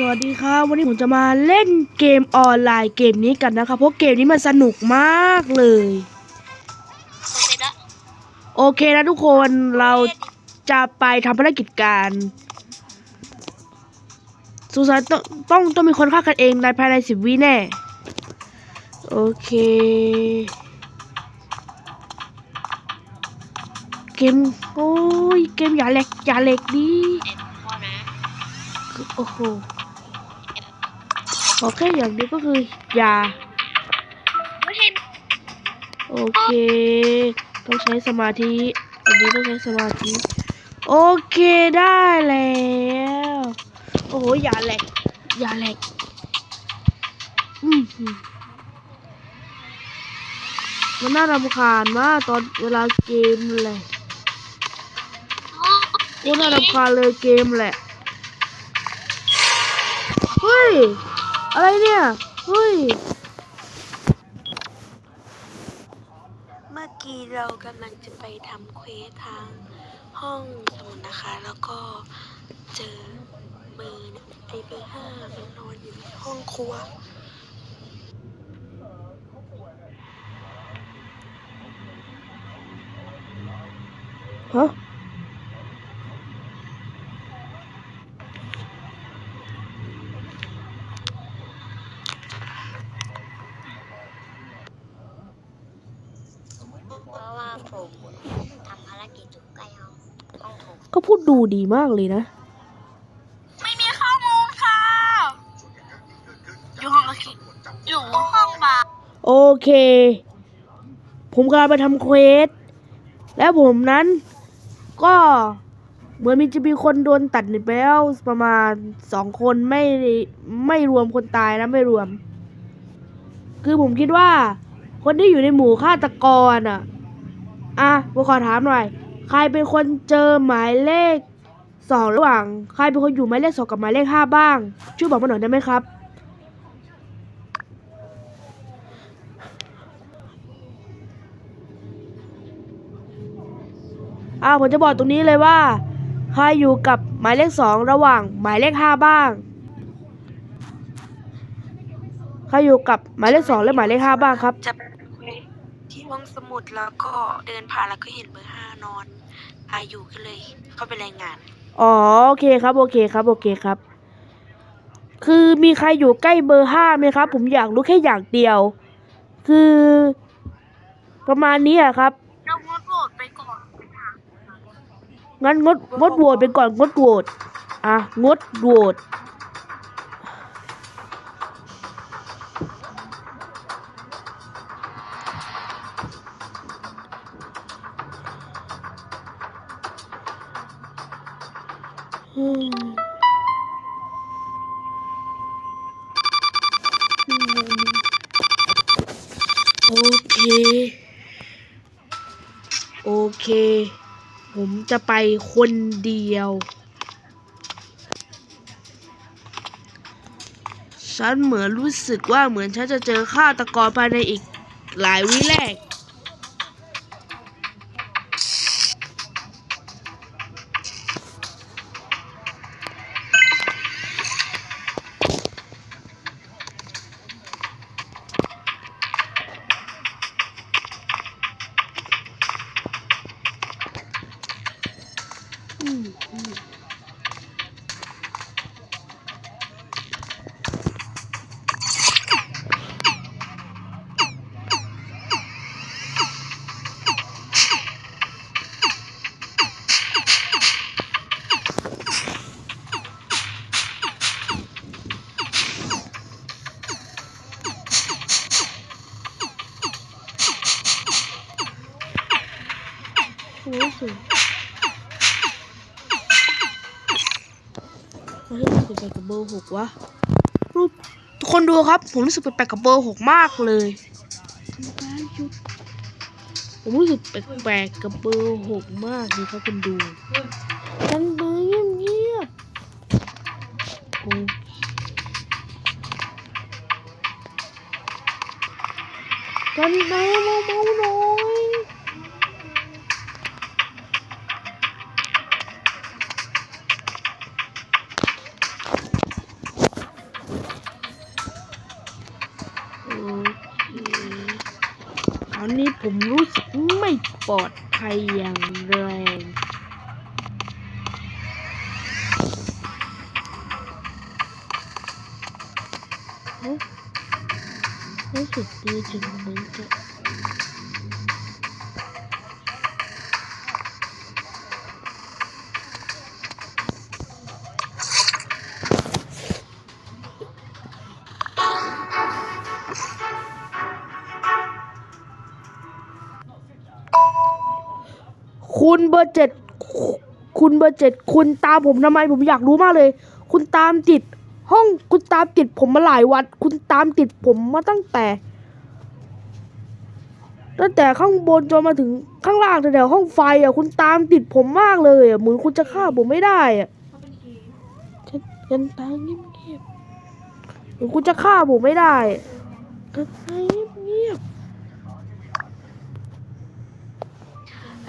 สวัสดีครับ วันนี้ผมจะมาเล่นเกมออนไลน์เกมนี้กันนะครับเพราะเกมนี้มันสนุกมากเลยเสร็จแล้วโอเคนะทุกคนเราจะไปทำภารกิจการสุสานต้องต้องต้องมีคนฆ่ากันเองในภายในสิบวิแน่ โอเค เกม โอ้ย เกมอย่าแหลกอย่าแหลกดิเอ็ดพ่อนะโอ้โห ขอแค่อย่างเดียวก็คืออย่าโอเค ต้องใช้สมาธิอันนี้ต้องใช้สมาธิ โอเคได้แล้วโอ้โหอย่าแหลกอย่าแหลกอืมมันน่ารำคาญมากตอนเวลาเกมเลยโอ้โอ้น่ารำคาญเลยเกมแหละ เฮ้ย อะไรเนี่ย เฮ้ย เมื่อกี้เรากำลังจะไปทำเควสทางห้องสมุดนะคะ แล้วก็เจอเบอร์เนี่ยไอเบอร์ห้ามันนอนอยู่ในห้องครัวฮะ เพราะว่าผมทำภารกิจอยู่ใกล้ห้องห้องโถงก็พูดดูดีมากเลยนะ ไม่มีข้อมูลค่ะ อยู่ห้องอาคิอยู่ห้องบาร์โอเค ผมกำลังไปทำเควส แล้วผมนั้น ก็เหมือนมีจะมีคนโดนตัดเน็ตไปแล้วประมาณสองคนไม่ไม่รวมคนตายนะไม่รวม คือผมคิดว่า คนที่อยู่ในหมู่ฆาตกรอะ อะผมขอถามหน่อย ใครเป็นคนเจอหมายเลขสองระหว่าง ใครเป็นคนอยู่หมายเลขสองกับหมายเลขห้าบ้าง ช่วยบอกมาหน่อยได้ไหมครับ อ่าผมจะบอกตรงนี้เลยว่า ใครอยู่กับหมายเลขสองระหว่างหมายเลขห้าบ้าง ใครอยู่กับหมายเลขสองและหมายเลขห้าบ้างครับ จะไป ที่ห้องสมุดแล้วก็เดินผ่านแล้วก็เห็นเบอร์ห้านอนอายุก็เลย เข้าไปรายงาน อ๋อโอเคครับ โอเคครับ โอเคครับ คือมีใครอยู่ใกล้เบอร์ห้าไหมครับ ผมอยากรู้แค่อย่างเดียว คือ ประมาณนี้อะครับเรางดโหวตไปก่อนงั้นงดงดโหวตไปก่อนงดโหวตอะงดโหวต โอเค โอเค ผมจะไปคนเดียว ฉันเหมือนรู้สึกว่าเหมือนฉันจะเจอฆาตกรภายในอีกหลายวิแรก รู้สึกเฮ้ยรู้สึกแปลกกับเบอร์หกวะรูปทุกคนดูครับ ผมรู้สึกแปลกกับเบอร์หกมากเลยผมรู้สึกแปลกๆกับเบอร์หกมากเลยครับคุณดูฉันเบอร์เงียบๆโอ้กันไหนเมาเมาๆหน่อย ปลอดภัยอย่างแรงเฮ้ยรู้สึกดีจังเลยจะ คุณเบอร์เจ็ดคุคุณเบอร์เจ็ดคุณตามผมทำไมผมอยากรู้มากเลย คุณตามติด ห้องคุณตามติดผมมาหลายวัน คุณตามติดผมมาตั้งแต่ตั้งแต่ข้างบนจนมาถึงข้างล่างแถวๆห้องไฟอะคุณตามติดผมมากเลยอะเหมือนคุณจะฆ่าผมไม่ได้อะฉันฉันตามเงียบๆเหมือนคุณจะฆ่าผมไม่ได้อะฉันตามเงีย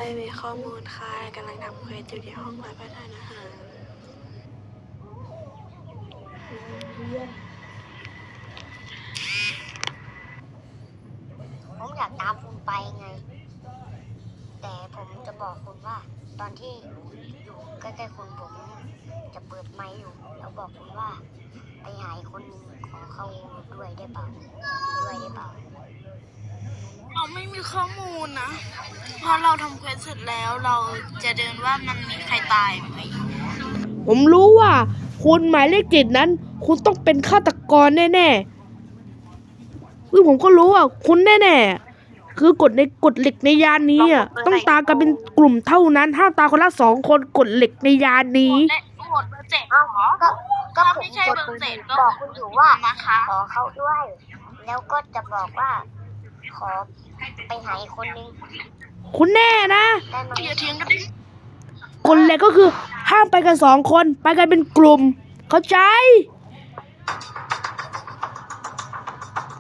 ไปมีข้อมูลค่ะกำลังทำเควสอยู่ที่ห้องรับประทานอาหารผมอยากตามคุณไปไง แต่ผมจะบอกคุณว่า ตอนที่อยู่ใกล้ๆคุณผมจะเปิดไมค์อยู่ แล้วบอกคุณว่า ไปหาอีกคนหนึงขอเข้าด้วยได้เปล่าด้วยได้เปล่าเรา ไม่มีข้อมูลนะ เพราะเราทำเควสเสร็จแล้วเราจะเดินว่ามันมีใครตายไหมผมรู้ว่า คุณหมายเลขเจ็ดนั้น คุณต้องเป็นฆาตกรแน่ๆคือผมก็รู้ว่าคุณแน่ๆ คือกฎในกฎเหล็กในยานนี้อะต้องตามกันเป็นกลุ่มเท่านั้นห้ามตามคนละสองคนกฎเหล็กในยานนี้ และหมดเบอร์เจ็ดเอ้าเหรอ ก็ก็ถ้าผมไม่ใช่กดเบอร์เจ็ดก็บอกคุณอยู่ว่านะคะ ขอเข้าด้วย แล้วก็จะบอกว่า ขอไปหาอีกคนนึงคุณแน่นะได้ไหมอย่าเถียงกันดิกฎเหล็กก็คือห้ามไปกันสองคน ไปกันเป็นกลุ่ม เข้าใจ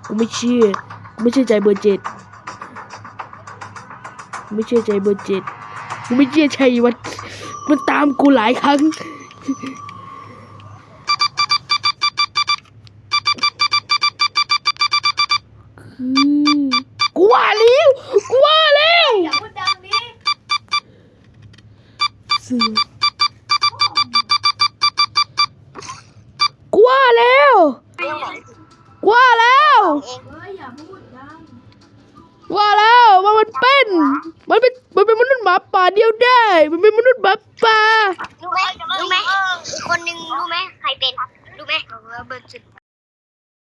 กูไม่เชื่อกูไม่เชื่อใจเบอร์เจ็ดกูไม่เชื่อใจเบอร์เจ็ดกูไม่เชื่อใจมันมันตามกูหลายครั้ง ว่าแล้วกูว่าแล้วเสือกูว่าแล้วกูว่าแล้วเองว่าแล้วว่ามันเป็น มันเป็นมันเป็นมนุษย์หมาป่าเดียวได้ มันเป็นมนุษย์หมาป่า รู้ไหมรู้ไหมคนหนึ่งรู้ไหมใครเป็น รู้ไหมเบอร์เจ็ด